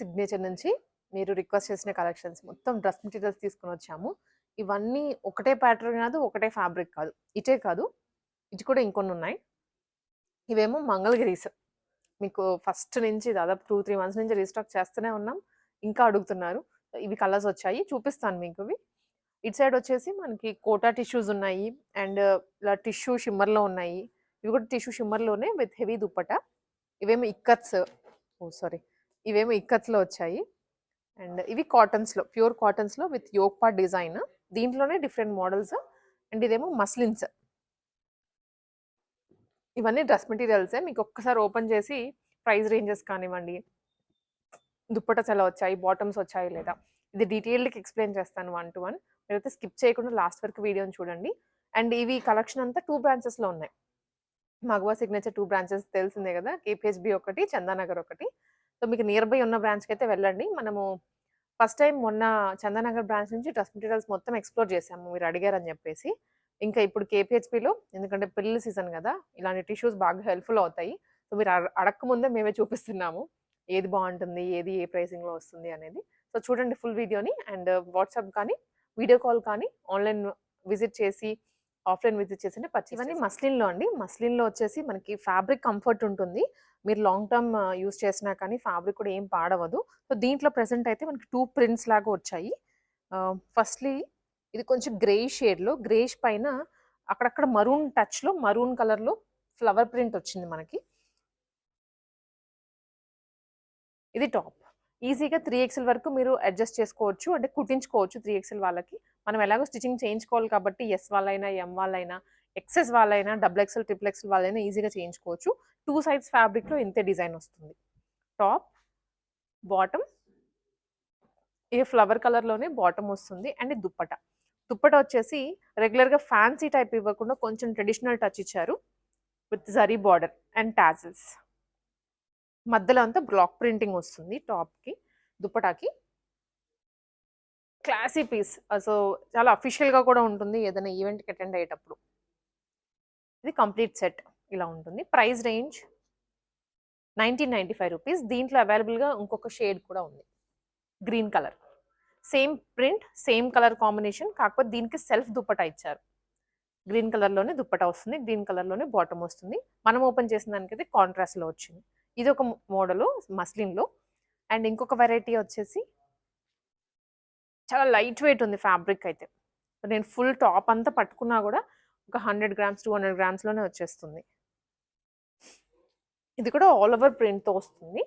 Signature నుంచి మీరు request చేసిన కలెక్షన్స్ మొత్తం డ్రెస్ మెటీరియల్స్ తీసుకొని వచ్చాము. ఇవన్నీ ఒకటే ప్యాటర్న్ కాదు ఒకటే ఫ్యాబ్రిక్ కాదు. ఇటే కాదు ఇటు కూడా ఇంకొన్ని ఉన్నాయి. ఇవేమో మంగళగిరీస్. మీకు ఫస్ట్ నుంచి దాదాపు టూ త్రీ మంత్స్ నుంచి రీస్టాక్ చేస్తూనే ఉన్నాం. ఇంకా అడుగుతున్నారు. ఇవి కలర్స్ వచ్చాయి చూపిస్తాను మీకు ఇవి. ఇటు సైడ్ వచ్చేసి మనకి కోటా టిష్యూస్ ఉన్నాయి అండ్ uh, ఇలా టిష్యూ షిమ్మర్లో ఉన్నాయి. ఇవి కూడా టిష్యూ షిమ్మర్లోనే విత్ హెవీ దుప్పట. ఇవేమో ఇక్కత్స్. ఓ సారీ ఇవేమో ఇక్కత్లో వచ్చాయి. అండ్ ఇవి కాటన్స్లో ప్యూర్ కాటన్స్లో విత్ యోక్ పార్ట్ డిజైన్. దీంట్లోనే డిఫరెంట్ మోడల్స్ అండ్ ఇదేమో మస్లిన్స్. ఇవన్నీ డ్రెస్ మెటీరియల్సే. మీకు ఒక్కసారి ఓపెన్ చేసి ప్రైస్ రేంజెస్ కానివ్వండి. దుప్పటస్ ఎలా వచ్చాయి బాటమ్స్ వచ్చాయి లేదా. ఇది డీటెయిల్డ్కి ఎక్స్ప్లెయిన్ చేస్తాను వన్ టు వన్. మీరైతే స్కిప్ చేయకుండా లాస్ట్ వరకు వీడియోని చూడండి. అండ్ ఇవి కలెక్షన్ అంతా టూ బ్రాంచెస్లో ఉన్నాయి. మగవా సిగ్నేచర్ టూ బ్రాంచెస్ తెలిసిందే కదా? కేపిహెచ్బి ఒకటి చందానగర్ ఒకటి. సో మీకు నియర్ బై ఉన్న బ్రాంచ్కి అయితే వెళ్ళండి. మనము ఫస్ట్ టైం మొన్న చందనగర్ బ్రాంచ్ నుంచి డ్రెస్ మెటీరియల్స్ మొత్తం ఎక్స్ప్లోర్ చేసాము మీరు అడిగారని చెప్పేసి. ఇంకా ఇప్పుడు కేపీహెచ్పిలో ఎందుకంటే పిల్లల సీజన్ కదా ఇలాంటి టిష్యూస్ బాగా హెల్ప్ఫుల్ అవుతాయి. సో మీరు అడ- అడక్క ముందే మేమే చూపిస్తున్నాము. ఏది బాగుంటుంది ఏది ఏ ప్రైసింగ్లో వస్తుంది అనేది. సో చూడండి ఫుల్ వీడియోని అండ్ వాట్సాప్ కానీ వీడియో కాల్ కానీ ఆన్లైన్ విజిట్ చేసి ఆఫ్లైన్ విజిట్ చేసి పర్చేస్ ఇవన్నీ మస్లిన్లో అండి. మస్లిన్లో వచ్చేసి మనకి ఫ్యాబ్రిక్ కంఫర్ట్ ఉంటుంది. మీరు లాంగ్ టర్మ్ యూస్ చేసినా కానీ ఫ్యాబ్రిక్ కూడా ఏం పాడవదు. సో దీంట్లో ప్రెసెంట్ అయితే మనకి టూ ప్రింట్స్ లాగా వచ్చాయి. ఫస్ట్లీ ఇది కొంచెం గ్రే షేడ్లో గ్రేష్ పైన అక్కడక్కడ మరూన్ టచ్లో మరూన్ కలర్లో ఫ్లవర్ ప్రింట్ వచ్చింది మనకి. ఇది టాప్. ఈజీగా త్రీ ఎక్స్ఎల్ వరకు మీరు అడ్జస్ట్ చేసుకోవచ్చు అంటే కుట్టించుకోవచ్చు త్రీ ఎక్స్ఎల్ వాళ్ళకి. మనం ఎలాగో స్టిచ్చింగ్ చేయించుకోవాలి కాబట్టి ఎస్ వాళ్ళైనా ఎం వాళ్ళైనా ఎక్సెస్ వాళ్ళైనా డబుల్ ఎక్స్ఎల్ ట్రిపుల్ ఎక్స్ఎల్ వాళ్ళైనా ఈజీగా చేయించుకోవచ్చు. టూ సైడ్స్ ఫ్యాబ్రిక్లో ఇంతే డిజైన్ వస్తుంది. టాప్ బాటమ్ ఇది ఫ్లవర్ కలర్లోనే బాటమ్ వస్తుంది అండ్ దుప్పట. దుప్పట వచ్చేసి రెగ్యులర్గా ఫ్యాన్సీ టైప్ ఇవ్వకుండా కొంచెం ట్రెడిషనల్ టచ్ ఇచ్చారు with zari border and tassels. మధ్యలో అంతా బ్లాక్ ప్రింటింగ్ వస్తుంది టాప్కి దుప్పటాకి. Classy piece. సో చాలా అఫీషియల్గా కూడా ఉంటుంది ఏదైనా ఈవెంట్కి అటెండ్ అయ్యేటప్పుడు. ఇది కంప్లీట్ సెట్ ఇలా ఉంటుంది. Price range nineteen ninety five rupees. దీంట్లో అవైలబుల్గా ఇంకొక షేడ్ కూడా ఉంది. Green colour. Same print same colour combination కాకపోతే దీనికి సెల్ఫ్ దుప్పటా ఇచ్చారు. గ్రీన్ కలర్లోనే దుప్పటా వస్తుంది గ్రీన్ కలర్లోనే బాటమ్ వస్తుంది. మనం ఓపెన్ చేసిన దానికైతే కాంట్రాస్ట్లో వచ్చింది. ఇది ఒక మోడలు మస్లిన్లో. అండ్ ఇంకొక వెరైటీ వచ్చేసి చాలా లైట్ వెయిట్ ఉంది ఫ్యాబ్రిక్ అయితే. నేను ఫుల్ టాప్ అంతా పట్టుకున్నా కూడా ఒక హండ్రెడ్ గ్రామ్స్ టూ హండ్రెడ్ గ్రామ్స్లోనే వచ్చేస్తుంది. ఇది కూడా ఆల్ ఓవర్ ప్రింట్తో వస్తుంది.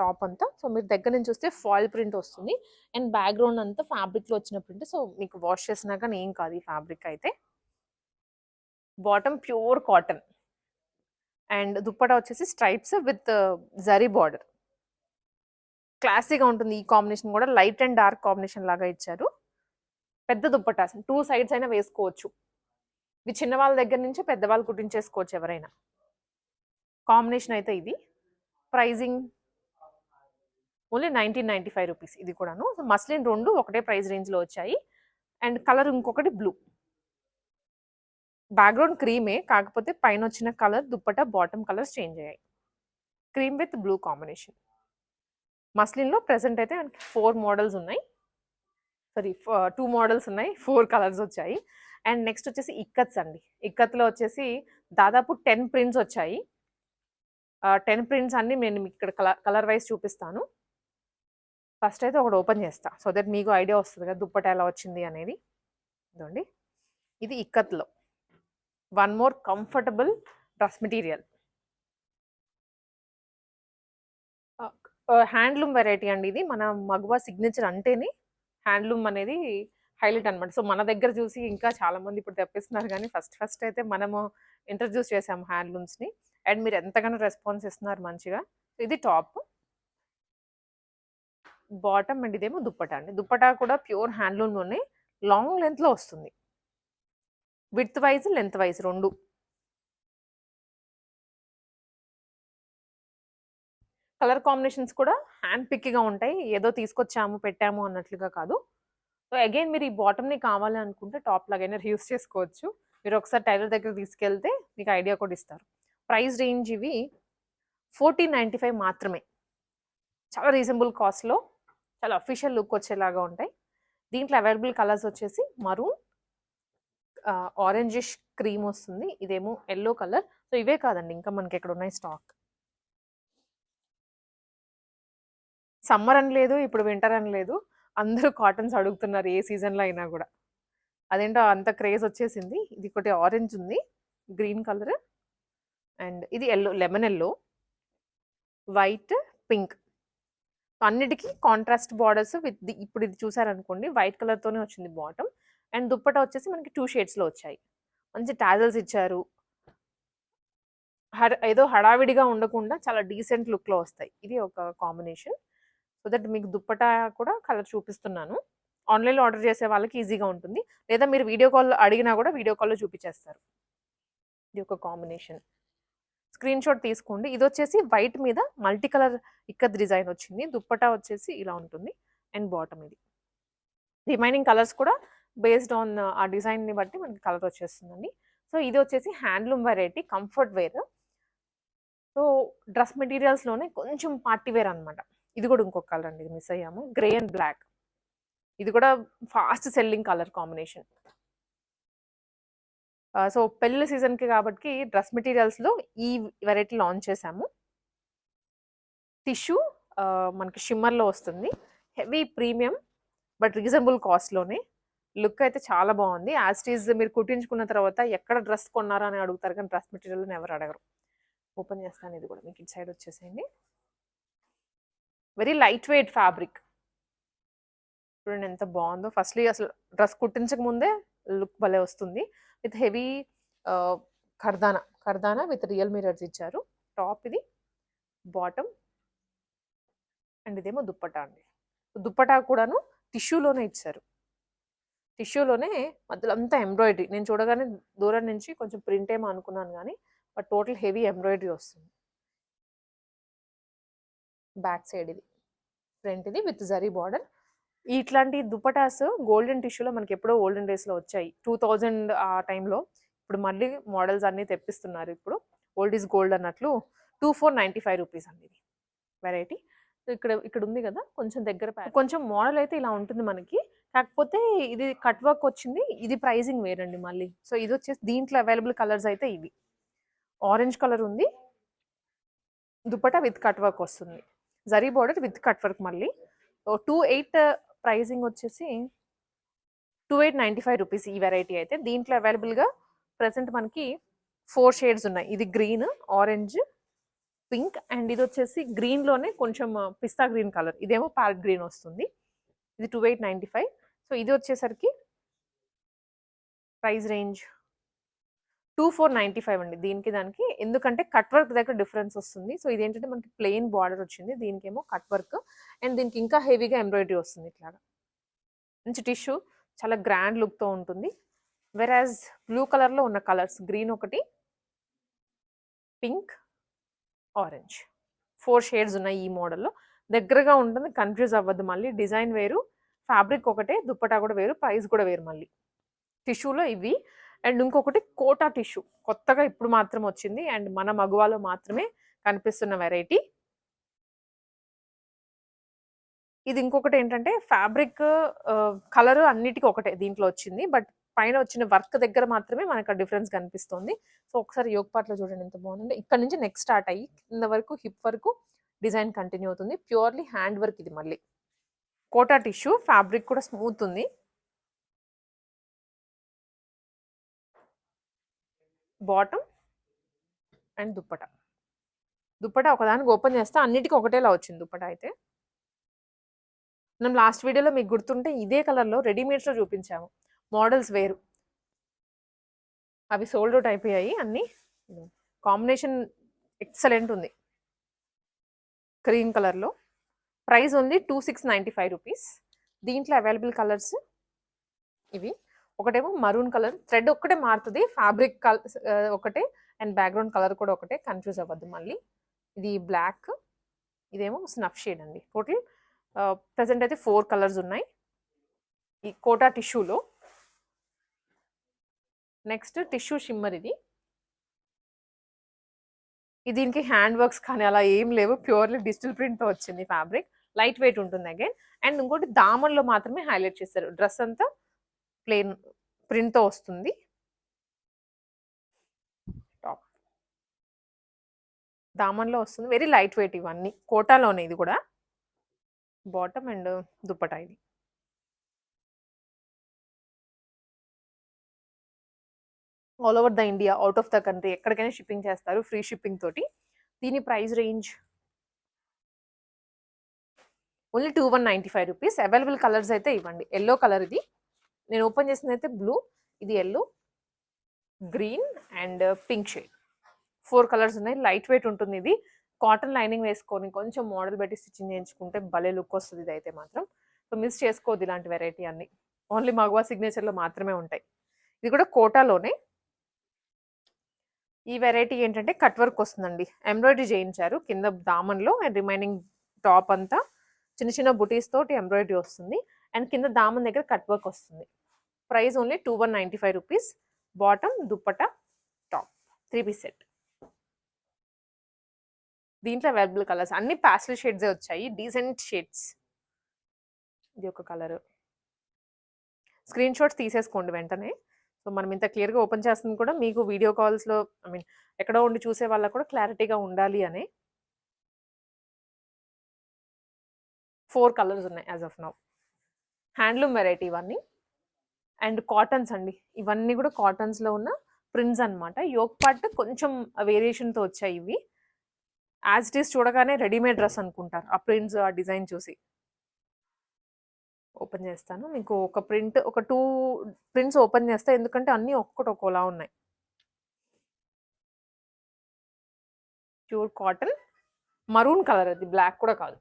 టాప్ అంతా. సో మీరు దగ్గర నుంచి చూస్తే ఫాయిల్ ప్రింట్ వస్తుంది. అండ్ బ్యాక్గ్రౌండ్ అంతా ఫ్యాబ్రిక్లో వచ్చిన ప్రింట్. సో మీకు వాష్ చేసినా కానీ ఏం కాదు ఈ ఫ్యాబ్రిక్ అయితే. Bottom pure cotton. And dupatta వచ్చేసి స్ట్రైప్స్ విత్ జరీ బార్డర్. క్లాసీగా ఉంటుంది ఈ కాంబినేషన్ కూడా. లైట్ అండ్ డార్క్ కాంబినేషన్ లాగా ఇచ్చారు. పెద్ద దుప్పటాస్ టూ సైడ్స్ అయినా వేసుకోవచ్చు. ఇవి చిన్న వాళ్ళ దగ్గర నుంచి పెద్దవాళ్ళు కుట్టించేసుకోవచ్చు ఎవరైనా. కాంబినేషన్ అయితే ఇది. Pricing only nineteen ninety five rupees ఇది కూడాను. మస్లిన్ రెండు ఒకటే ప్రైస్ రేంజ్లో వచ్చాయి. అండ్ కలర్ ఇంకొకటి బ్లూ. బ్యాక్గ్రౌండ్ క్రీమే కాకపోతే పైన వచ్చిన colour dupatta bottom colours change అయ్యాయి. క్రీమ్ విత్ బ్లూ కాంబినేషన్ మస్లిన్లో ప్రెసెంట్ అయితే మనకి ఫోర్ మోడల్స్ ఉన్నాయి. సారీ టూ మోడల్స్ ఉన్నాయి ఫోర్ కలర్స్ వచ్చాయి. అండ్ నెక్స్ట్ వచ్చేసి ఇక్కత్స్ అండి. ఇక్కత్లో వచ్చేసి దాదాపు టెన్ ప్రింట్స్ వచ్చాయి. టెన్ ప్రింట్స్ అన్నీ నేను మీకు ఇక్కడ కలర్ కలర్ వైజ్ చూపిస్తాను. ఫస్ట్ అయితే ఒకటి ఓపెన్ చేస్తా. సో దట్ మీకు ఐడియా వస్తుంది కదా దుప్పట ఎలా వచ్చింది అనేది. ఇదండి ఇది ఇక్కత్లో one more comfortable dress material. Handloom variety అండి ఇది. మన మగువా సిగ్నేచర్ అంటేనే హ్యాండ్లూమ్ అనేది హైలైట్ అనమాట సో మన దగ్గర చూసి ఇంకా చాలామంది ఇప్పుడు తెప్పిస్తున్నారు కానీ ఫస్ట్ ఫస్ట్ అయితే మనము ఇంట్రడ్యూస్ చేసాము హ్యాండ్లూమ్స్ని. అండ్ మీరు ఎంతగానో రెస్పాన్స్ ఇస్తున్నారు మంచిగా. ఇది టాప్. బాటమ్ అండ్ ఇదేమో దుప్పటా అండి. దుప్పటా కూడా ప్యూర్ హ్యాండ్లూమ్లోనే లాంగ్ లెంత్లో వస్తుంది. విత్ వైజ్ లెంత్ వైజ్ రెండు. కలర్ కాంబినేషన్స్ కూడా హ్యాండ్ పిక్గా ఉంటాయి. ఏదో తీసుకొచ్చాము పెట్టాము అన్నట్లుగా కాదు. సో అగైన్ మీరు ఈ బాటమ్ని కావాలి అనుకుంటే టాప్ లాగైనా యూస్ చేసుకోవచ్చు. మీరు ఒకసారి టైలర్ దగ్గర తీసుకెళ్తే మీకు ఐడియా కూడా ఇస్తారు. ప్రైస్ రేంజ్ ఇవి ఫోర్టీన్ నైంటీ ఫైవ్ మాత్రమే. చాలా రీజనబుల్ కాస్ట్లో చాలా అఫీషియల్ లుక్ వచ్చేలాగా ఉంటాయి. దీంట్లో అవైలబుల్ కలర్స్ వచ్చేసి మరూన్ ఆరెంజిష్ క్రీమ్ వస్తుంది. ఇదేమో ఎల్లో కలర్ సో ఇవే కాదండి. ఇంకా మనకి ఇక్కడ ఉన్నాయి స్టాక్ సమ్మర్ అని లేదు ఇప్పుడు వింటర్ అని లేదు. అందరూ కాటన్స్ అడుగుతున్నారు ఏ సీజన్లో అయినా కూడా. అదేంటో అంత క్రేజ్ వచ్చేసింది. ఇది ఒకటి ఆరెంజ్ ఉంది గ్రీన్ కలర్ అండ్ ఇది yellow lemon yellow white pink అన్నిటికీ కాంట్రాస్ట్ బార్డర్స్ విత్ ఇప్పుడు ఇది చూసారనుకోండి వైట్ కలర్తోనే వచ్చింది బాటమ్ అండ్ దుప్పట వచ్చేసి మనకి టూ షేడ్స్లో వచ్చాయి. మంచి టాజల్స్ ఇచ్చారు. హడ ఏదో హడావిడిగా ఉండకుండా చాలా డీసెంట్ లుక్లో వస్తాయి. ఇది ఒక కాంబినేషన్. సో దట్ మీకు దుప్పట కూడా కలర్ చూపిస్తున్నాను. ఆన్లైన్లో ఆర్డర్ చేసే వాళ్ళకి ఈజీగా ఉంటుంది. లేదా మీరు వీడియో కాల్ అడిగినా కూడా వీడియో కాల్లో చూపించేస్తారు. ఇది ఒక కాంబినేషన్. స్క్రీన్ షాట్ తీసుకోండి. ఇది వచ్చేసి వైట్ మీద మల్టీ కలర్ ఇక్కత్ డిజైన్ వచ్చింది. దుప్పట వచ్చేసి ఇలా ఉంటుంది. అండ్ బాటమ్ ఇది. రిమైనింగ్ కలర్స్ కూడా బేస్డ్ ఆన్ ఆ డిజైన్ని బట్టి మనకి కలర్ వచ్చేస్తుందండి. సో ఇది వచ్చేసి handloom variety comfort wear. So dress మెటీరియల్స్లోనే కొంచెం పార్టీ వేర్ అనమాట ఇది కూడా ఇంకొక కలర్ అండి మిస్ అయ్యాము. Grey and black. ఇది కూడా fast selling colour combination. So పెళ్ళి సీజన్కి కాబట్టి డ్రెస్ మెటీరియల్స్లో ఈ వెరైటీ లాంచ్ చేశాము టిష్యూ మనకి షిమ్మర్లో వస్తుంది. హెవీ ప్రీమియం బట్ రీజనబుల్ కాస్ట్లోనే. లుక్ అయితే చాలా బాగుంది. యాజ్ టీజ్ మీరు కుట్టించుకున్న తర్వాత ఎక్కడ డ్రెస్ కొన్నారా అని అడుగుతారు కానీ డ్రెస్ మెటీరియల్ ఎవరు అడగరు. ఓపెన్ చేస్తాను ఇది కూడా మీకు ఇటు సైడ్ వచ్చేసేయండి. వెరీ లైట్ వెయిట్ ఫ్యాబ్రిక్ చూడండి ఎంత బాగుందో. ఫస్ట్లీ అసలు డ్రెస్ కుట్టించక ముందే లుక్ భలే వస్తుంది. విత్ హెవీ ఖర్దానా. ఖర్దానా విత్ రియల్ మిరర్స్ ఇచ్చారు. టాప్ ఇది. బాటమ్ అండ్ ఇదేమో దుప్పటా అండి. దుప్పటా కూడాను టిష్యూలోనే ఇచ్చారు. టిష్యూలోనే మధ్యలో అంతా ఎంబ్రాయిడరీ. నేను చూడగానే దూరం నుంచి కొంచెం ప్రింట్ ఏమో అనుకున్నాను కానీ బట్ టోటల్ హెవీ ఎంబ్రాయిడరీ వస్తుంది. బ్యాక్ సైడ్ ఇది. ఫ్రంట్ ఇది విత్ జరీ బార్డర్. ఇట్లాంటి దుపటాస్ గోల్డెన్ టిష్యూలో మనకి ఎప్పుడో ఓల్డెన్ డేస్లో వచ్చాయి. టూ థౌజండ్ ఆ టైంలో. ఇప్పుడు మళ్ళీ మోడల్స్ అన్నీ తెప్పిస్తున్నారు ఇప్పుడు. ఓల్డ్ ఈజ్ గోల్డ్ అన్నట్లు two four ninety five rupees అండి ఇది. వెరైటీ. ఇక్కడ ఇక్కడ ఉంది కదా కొంచెం దగ్గర కొంచెం మోడల్ అయితే ఇలా ఉంటుంది మనకి. కాకపోతే ఇది కట్ వర్క్ వచ్చింది ఇది ప్రైజింగ్ వేరండి మళ్ళీ. సో ఇది వచ్చేసి దీంట్లో అవైలబుల్ కలర్స్ అయితే ఇవి. ఆరెంజ్ కలర్ ఉంది. దుపటా విత్ కట్ వర్క్ వస్తుంది. Zari border with cut work మళ్ళీ. టూ ఎయిట్ ప్రైజింగ్ వచ్చేసి two eight ninety five rupees ఈ వెరైటీ అయితే. దీంట్లో అవైలబుల్గా ప్రజెంట్ మనకి ఫోర్ షేడ్స్ ఉన్నాయి. ఇది గ్రీన్ ఆరెంజ్ పింక్ అండ్ ఇది వచ్చేసి గ్రీన్లోనే కొంచెం uh, పిస్తా గ్రీన్ కలర్ ఇదేమో ప్యారెట్ గ్రీన్ వస్తుంది. ఇది two eight ninety five so ఇది వచ్చేసరికి price range two four ninety five అండి. దీనికి దానికి ఎందుకంటే కట్ వర్క్ దగ్గర డిఫరెన్స్ వస్తుంది. సో ఇదేంటంటే మనకి ప్లెయిన్ బార్డర్ వచ్చింది. దీనికేమో కట్ వర్క్ అండ్ దీనికి ఇంకా హెవీగా ఎంబ్రాయిడరీ వస్తుంది ఇట్లాగా. మంచి టిష్యూ చాలా గ్రాండ్ లుక్తో ఉంటుంది. వెరాజ్ బ్లూ కలర్లో ఉన్న కలర్స్ గ్రీన్ ఒకటి పింక్ ఆరెంజ్. ఫోర్ షేడ్స్ ఉన్నాయి ఈ మోడల్లో. దగ్గరగా ఉంటుంది కన్ఫ్యూజ్ అవ్వద్దు. మళ్ళీ డిజైన్ వేరు ఫ్యాబ్రిక్ ఒకటే దుప్పటా కూడా వేరు ప్రైస్ కూడా వేరు మళ్ళీ. టిష్యూలో ఇవి. అండ్ ఇంకొకటి కోటా టిష్యూ. కొత్తగా ఇప్పుడు మాత్రం వచ్చింది. అండ్ మన మగువాలో మాత్రమే కనిపిస్తున్న వెరైటీ. ఇది ఇంకొకటి ఏంటంటే ఫ్యాబ్రిక్ కలర్ అన్నిటికీ ఒకటే దీంట్లో వచ్చింది. బట్ పైన వచ్చిన వర్క్ దగ్గర మాత్రమే మనకు డిఫరెన్స్ కనిపిస్తుంది. సో ఒకసారి యోగ పాటలో చూడండి ఎంత బాగుందంటే ఇక్కడ నుంచి నెక్స్ట్ స్టార్ట్ అయ్యి కింద వరకు హిప్ వరకు డిజైన్ కంటిన్యూ అవుతుంది. ప్యూర్లీ హ్యాండ్ వర్క్ ఇది మళ్ళీ. కోటా టిష్యూ ఫ్యాబ్రిక్ కూడా స్మూత్ ఉంది. Bottom and dupatta. దుప్పట ఒకదానికి ఓపెన్ చేస్తే అన్నిటికీ ఒకటేలా వచ్చింది దుప్పట అయితే. మనం లాస్ట్ వీడియోలో మీకు గుర్తుంటే ఇదే కలర్లో రెడీమేడ్స్లో చూపించాము. మోడల్స్ వేరు. అవి సోల్డ్ అవుట్ అయిపోయాయి అన్నీ. కాంబినేషన్ ఎక్సలెంట్ ఉంది. క్రీమ్ కలర్లో. ప్రైస్ ఉంది two six ninety five rupees. దీంట్లో అవైలబుల్ కలర్స్ ఇవి. ఒకటేమో మరూన్ కలర్ థ్రెడ్ ఒక్కటే మారుతుంది. ఫ్యాబ్రిక్ కలర్ ఒకటే. అండ్ బ్యాక్గ్రౌండ్ కలర్ కూడా ఒకటే. కన్ఫ్యూజ్ అవ్వద్దు మళ్ళీ. ఇది బ్లాక్ ఇదేమో స్నఫ్ షేడ్ అండి. టోటల్ ప్రజెంట్ uh, అయితే ఫోర్ కలర్స్ ఉన్నాయి. ఈ కోటా టిష్యూలో నెక్స్ట్ టిష్యూ షిమ్మర్ ఇది. ఇది దీనికి హ్యాండ్ వర్క్స్ కానీ అలా ఏం లేవు. ప్యూర్లీ డిజిటల్ ప్రింట్తో వచ్చింది ఫ్యాబ్రిక్ లైట్ వెయిట్ ఉంటుంది అగైన్. అండ్ ఇంకోటి దామన్లో మాత్రమే హైలైట్ చేస్తారు. డ్రెస్ అంతా ప్లెయిన్ ప్రింట్తో వస్తుంది. టాప్ దామన్లో వస్తుంది. వెరీ లైట్ వెయిట్ ఇవన్నీ. కోటాలోనే ఇది కూడా. బాటమ్ అండ్ దుప్పటా ఇది. All over the India out of the country ఎక్కడికైనా షిప్పింగ్ చేస్తారు ఫ్రీ షిప్పింగ్ తోటి. దీని price range only two one ninety five rupees. Available colours అయితే ఇవ్వండి. ఎల్లో కలర్ ఇది. నేను ఓపెన్ చేసింది అయితే బ్లూ ఇది yellow green and pink shade four colours ఉన్నాయి. లైట్ వెయిట్ ఉంటుంది ఇది. కాటన్ లైనింగ్ వేసుకొని కొంచెం మోడల్ పెట్టి స్టిచ్చింగ్ చేయించుకుంటే భలే లుక్ వస్తుంది ఇది అయితే మాత్రం. సో మిస్ చేసుకోవద్దు ఇలాంటి వెరైటీ అన్ని. ఓన్లీ మగవా సిగ్నేచర్లో మాత్రమే ఉంటాయి. ఇది కూడా కోటాలోనే. ఈ వెరైటీ ఏంటంటే కట్ వర్క్ వస్తుందండి. ఎంబ్రాయిడరీ చేయించారు. కింద దామన్లో అండ్ రిమైనింగ్ టాప్ అంతా చిన్న చిన్న బుటీస్ తోటి ఎంబ్రాయిడరీ వస్తుంది. అండ్ కింద దామన్ దగ్గర కట్ వర్క్ వస్తుంది. Price only two one ninety five rupees. Bottom dupatta top. Three piece set. దీంట్లో అవైలబుల్ కలర్స్. అన్ని ప్యాస్టల్ షేడ్సే వచ్చాయి. Decent shades. ఇది ఒక కలర్. స్క్రీన్ షాట్స్ తీసేసుకోండి వెంటనే. సో మనం ఇంత క్లియర్గా ఓపెన్ చేస్తుంది కూడా మీకు వీడియో కాల్స్లో ఐ మీన్ ఎక్కడో ఉండి చూసే వాళ్ళకు కూడా క్లారిటీగా ఉండాలి అని ఫోర్ కలర్స్ ఉన్నాయి as of now handloom variety ఇవన్నీ. అండ్ కాటన్స్ అండి. ఇవన్నీ కూడా కాటన్స్లో ఉన్న ప్రింట్స్ అనమాట యోగ్ పార్ట్ కొంచెం వేరియేషన్తో వచ్చాయి ఇవి. యాజ్ ఇట్ ఈస్ చూడగానే రెడీమేడ్ డ్రెస్ అనుకుంటారు. ఆ ప్రింట్స్ ఆ డిజైన్ చూసి. ఓపెన్ చేస్తాను. మీకు ఒక ప్రింట్ ఒక టూ ప్రింట్స్ ఓపెన్ చేస్తా ఎందుకంటే అన్నీ ఒక్కటి ఒక్కోలా ఉన్నాయి. ప్యూర్ కాటన్ మరూన్ కలర్ అది. బ్లాక్ కూడా కాదు.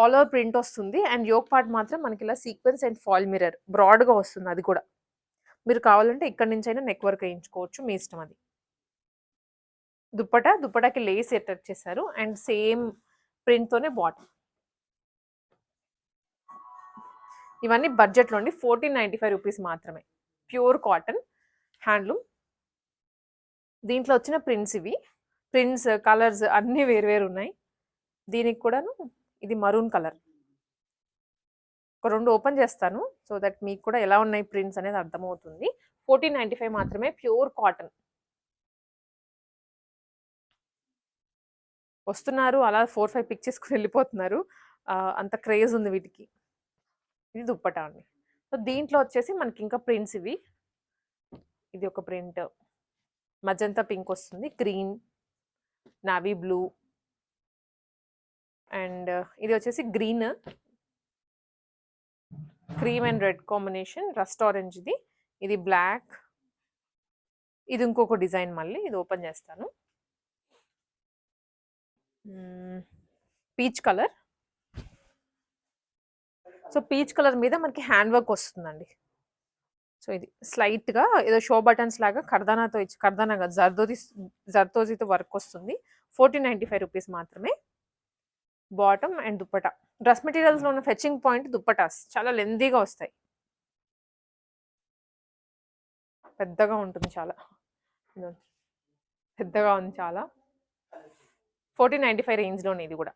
ఆల్ ఓవర్ ప్రింట్ వస్తుంది. అండ్ యోక్ పార్ట్ మాత్రం మనకి ఇలా సీక్వెన్స్ అండ్ ఫాల్ మిర్రర్ బ్రాడ్గా వస్తుంది అది కూడా. మీరు కావాలంటే ఇక్కడి నుంచి అయినా నెక్ వర్క్ వేయించుకోవచ్చు మీ ఇష్టం అది. దుప్పట దుప్పటాకి లేస్ అటాచ్ చేశారు. అండ్ సేమ్ ప్రింట్తోనే బాటమ్ ఇవన్నీ బడ్జెట్లో ఉండి ఫోర్టీన్ నైంటీ ఫైవ్ రూపీస్ మాత్రమే. ప్యూర్ కాటన్ హ్యాండ్లూమ్ దీంట్లో వచ్చిన ప్రింట్స్ ఇవి. ప్రింట్స్ కలర్స్ అన్నీ వేరు ఉన్నాయి. దీనికి కూడాను ఇది మరూన్ కలర్ ఒక రెండు ఓపెన్ చేస్తాను. సో దట్ మీకు కూడా ఎలా ఉన్నాయి ప్రింట్స్ అనేది అర్థమవుతుంది. ఫోర్టీన్ నైంటీ ఫైవ్ మాత్రమే ప్యూర్ కాటన్ వస్తున్నారు. అలా ఫోర్ ఫైవ్ పిక్ చేసుకుని వెళ్ళిపోతున్నారు. అంత క్రేజ్ ఉంది వీటికి. ఇది దుప్పటా అండి. సో దీంట్లో వచ్చేసి మనకి ఇంకా ప్రింట్స్ ఇవి. ఇది ఒక ప్రింట్ మజంతా పింక్ వస్తుంది. గ్రీన్ నావీ బ్లూ అండ్ ఇది వచ్చేసి green. Cream and red combination rust orange ఇది. ఇది బ్లాక్. ఇది ఇంకొక డిజైన్ మళ్ళీ ఇది ఓపెన్ చేస్తాను. Peach colour. So peach colour మీద మనకి హ్యాండ్ వర్క్ వస్తుందండి. సో ఇది స్లైట్గా ఏదో షో బటన్స్ లాగా కర్దానాతో ఇచ్చి కర్దానా కాదు జర్దోది జర్దోజీతో వర్క్ వస్తుంది. ఫోర్టీన్ నైంటీ ఫైవ్ రూపీస్ మాత్రమే. Bottom and dupatta. డ్రెస్ మెటీరియల్స్లో ఉన్న ఫెచింగ్ పాయింట్ దుప్పటాస్. చాలా లెందీగా వస్తాయి. పెద్దగా ఉంటుంది చాలా. పెద్దగా ఉంది చాలా. ఫోర్టీన్ నైంటీ ఫైవ్ రేంజ్లోనే ఇది కూడా.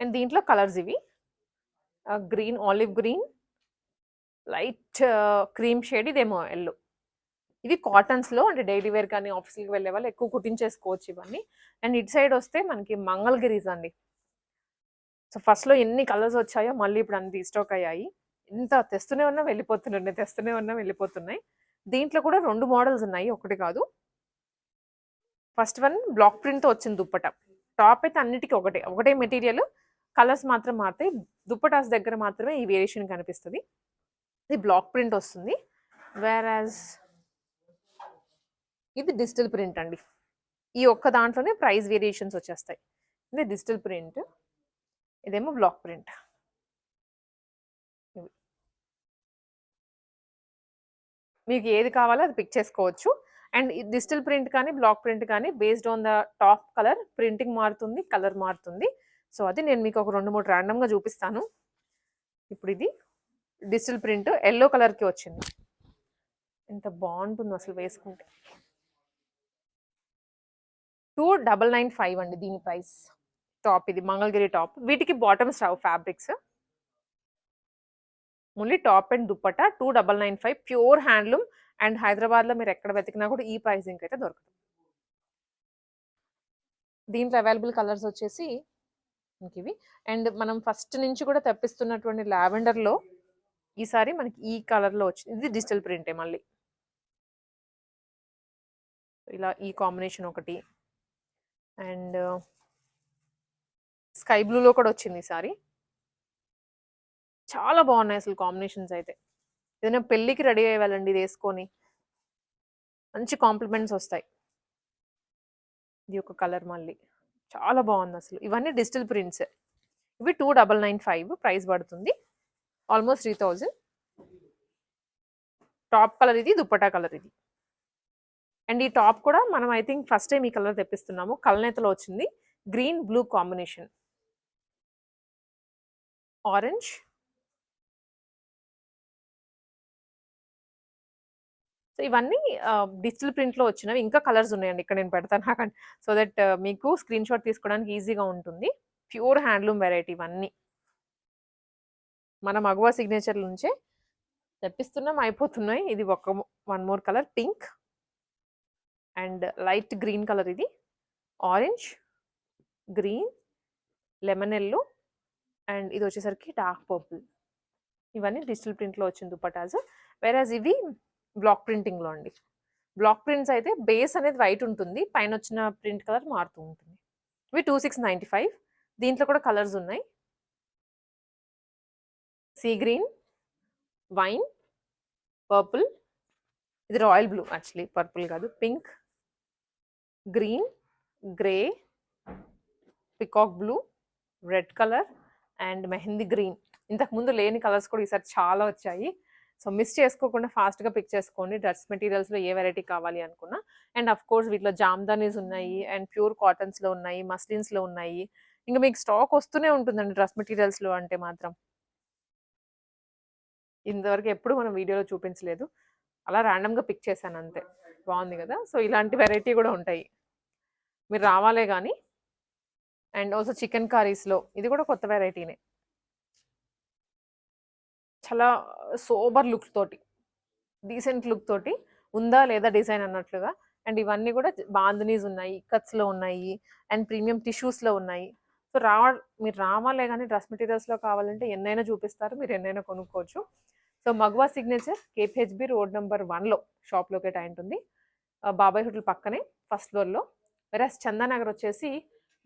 అండ్ దీంట్లో కలర్స్ ఇవి. Green olive green. Light cream shade ఇదేమో ఎల్లో. ఇవి కాటన్స్లో అంటే డైలీ వేర్ కానీ ఆఫీస్కి వెళ్ళే వాళ్ళు ఎక్కువ కుట్టించేసుకోవచ్చు ఇవన్నీ. అండ్ ఇటు సైడ్ వస్తే మనకి మంగళగిరీస్ అండి. సో ఫస్ట్లో ఎన్ని కలర్స్ వచ్చాయో మళ్ళీ ఇప్పుడు అన్ని రీస్టాక్ అయ్యాయి. ఇంత తెస్తూనే ఉన్నా వెళ్ళిపోతున్నాయి తెస్తూనే ఉన్నా వెళ్ళిపోతున్నాయి. దీంట్లో కూడా రెండు మోడల్స్ ఉన్నాయి. ఒకటి కాదు. ఫస్ట్ వన్ బ్లాక్ ప్రింట్తో వచ్చింది దుప్పట. టాప్ అయితే అన్నిటికీ ఒకటే. ఒకటే మెటీరియల్. కలర్స్ మాత్రం మారుతాయి దుప్పటాస్ దగ్గర మాత్రమే ఈ వేరియేషన్ కనిపిస్తుంది. ఇది బ్లాక్ ప్రింట్ వస్తుంది. వేర్ యాజ్ ఇది డిజిటల్ ప్రింట్ అండి. ఈ ఒక్క దాంట్లోనే ప్రైస్ వేరియేషన్స్ వచ్చేస్తాయి. ఇది డిజిటల్ ప్రింట్ ఇదేమో బ్లాక్ ప్రింట్. మీకు ఏది కావాలో అది పిక్ చేసుకోవచ్చు. అండ్ డిజిటల్ ప్రింట్ కానీ బ్లాక్ ప్రింట్ కానీ based on the top colour printing మారుతుంది కలర్ మారుతుంది. సో అది నేను మీకు ఒక రెండు మూడు ర్యాండమ్గా చూపిస్తాను. ఇప్పుడు ఇది డిజిటల్ ప్రింట్ ఎల్లో కలర్కి వచ్చింది. ఎంత బాగుంటుందో అసలు వేసుకుంటే. టూ డబల్ నైన్ ఫైవ్ అండి దీని ప్రైస్. టాప్ ఇది మంగళగిరి టాప్. వీటికి bottoms Rao fabrics. Only top and dupatta two double nine five pure handloom. And హైదరాబాద్లో మీరు ఎక్కడ వెతికినా కూడా ఈ ప్రైసింగ్ అయితే దొరుకుతుంది దీంట్లో అవైలబుల్ కలర్స్ వచ్చేసి ఇంక ఇవి. అండ్ మనం ఫస్ట్ నుంచి కూడా తెప్పిస్తున్నటువంటి లావెండర్లో ఈసారి మనకి ఈ కలర్లో వచ్చింది ఇది డిజిటల్ ప్రింటే మళ్ళీ. ఇలా ఈ కాంబినేషన్ ఒకటి. అండ్ స్కై బ్లూలో కూడా వచ్చింది ఈసారి చాలా బాగున్నాయి అసలు కాంబినేషన్స్ అయితే. ఏదైనా పెళ్ళికి రెడీ అయ్యేవాళ్ళండి ఇది వేసుకొని. మంచి కాంప్లిమెంట్స్ వస్తాయి. ఇది ఒక కలర్ మళ్ళీ. చాలా బాగుంది అసలు. ఇవన్నీ డిజిటల్ ప్రింట్స్. ఇవి two double nine five price పడుతుంది. Almost three thousand. Top colour ఇది దుప్పటా కలర్ ఇది. అండ్ ఈ టాప్ కూడా మనం ఐ థింక్ ఫస్ట్ టైం ఈ కలర్ తెప్పిస్తున్నాము. కలనేతలో వచ్చింది. Green blue combination. Orange. So ఇవన్నీ డిజిటల్ ప్రింట్లో వచ్చినవి. ఇంకా కలర్స్ ఉన్నాయండి. ఇక్కడ నేను పెడతాను నాకండి సో దట్ మీకు స్క్రీన్ షాట్ తీసుకోవడానికి ఈజీగా ఉంటుంది. ప్యూర్ హ్యాండ్లూమ్ వెరైటీ ఇవన్నీ. మన మగువ సిగ్నేచర్ నుంచే తెప్పిస్తున్నాం. అయిపోతున్నాయి. ఇది ఒక one more colour. Pink. And light green colour ఇది. Orange green lemon yellow and ఇది వచ్చేసరికి డార్క్ పర్పుల్. ఇవన్నీ డిజిటల్ ప్రింట్లో వచ్చింది దుపటాస్. వేరాజ్ ఇవి బ్లాక్ ప్రింటింగ్లో అండి. బ్లాక్ ప్రింట్స్ అయితే బేస్ అనేది వైట్ ఉంటుంది. పైన వచ్చిన ప్రింట్ కలర్ మారుతూ ఉంటుంది. ఇవి టూ సిక్స్ నైంటీ ఫైవ్ దీంట్లో కూడా కలర్స్ ఉన్నాయి. Sea green wine purple. ఇది రాయల్ బ్లూ యాక్చువల్లీ. పర్పుల్ కాదు. Pink. Green grey peacock blue red colour and mehndi green. ఇంతకు ముందు లేని కలర్స్ కూడా ఈసారి చాలా వచ్చాయి. సో మిస్ చేసుకోకుండా ఫాస్ట్గా పిక్ చేసుకోండి. డ్రెస్ మెటీరియల్స్లో ఏ వెరైటీ కావాలి అనుకున్నా. అండ్ అఫ్ కోర్స్ వీటిలో జామ్దానీస్ ఉన్నాయి అండ్ ప్యూర్ కాటన్స్లో ఉన్నాయి మస్లిన్స్లో ఉన్నాయి. ఇంకా మీకు స్టాక్ వస్తూనే ఉంటుందండి డ్రెస్ మెటీరియల్స్లో అంటే మాత్రం. ఇంతవరకు ఎప్పుడు మనం వీడియోలో చూపించలేదు. అలా ర్యాండమ్గా పిక్ చేశాను అంతే. బాగుంది కదా? సో ఇలాంటి వెరైటీ కూడా ఉంటాయి. మీరు రావాలే కానీ అండ్ ఆల్సో చికెన్ కర్రీస్లో ఇది కూడా కొత్త వెరైటీనే. చాలా సోబర్ లుక్ తోటి డీసెంట్ లుక్ తోటి ఉందా లేదా డిజైన్ అన్నట్లుగా. అండ్ ఇవన్నీ కూడా బాందనీస్ ఉన్నాయి కట్స్లో ఉన్నాయి అండ్ ప్రీమియం టిష్యూస్లో ఉన్నాయి. సో రావ మీరు రావాలే కానీ డ్రెస్ మెటీరియల్స్లో కావాలంటే ఎన్నైనా చూపిస్తారు మీరు ఎన్నైనా కొనుక్కోవచ్చు. So Magava signature KPHB road number వన్లో షాప్ లొకేట్ అయి ఉంటుంది. బాబాయ్ హోటల్ పక్కనే ఫస్ట్ ఫ్లోర్లో. వెరాస్ చందానగర్ వచ్చేసి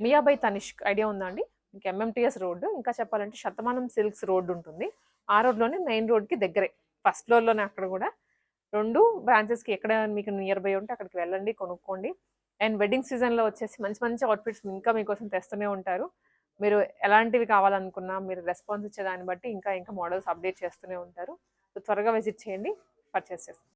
మియాబై తనిష్క్ ఐడియా ఉందండి ఇంకా ఎంఎంటీఎస్ రోడ్డు ఇంకా చెప్పాలంటే శతమానం సిల్క్స్ రోడ్డు ఉంటుంది. ఆ రోడ్లోనే మెయిన్ రోడ్కి దగ్గరే. ఫస్ట్ ఫ్లోర్లోనే అక్కడ కూడా. రెండు బ్రాంచెస్కి ఎక్కడ మీకు నియర్ బై ఉంటే అక్కడికి వెళ్ళండి కొనుక్కోండి. అండ్ వెడ్డింగ్ సీజన్లో వచ్చేసి మంచి మంచి అవుట్ఫిట్స్ ఇంకా మీకోసం తెస్తూనే ఉంటారు. మీరు ఎలాంటివి కావాలనుకున్నా మీరు రెస్పాన్స్ ఇచ్చే దాన్ని బట్టి ఇంకా ఇంకా మోడల్స్ అప్డేట్ చేస్తూనే ఉంటారు. సో త్వరగా విజిట్ చేయండి పర్చేస్ చేస్తాం.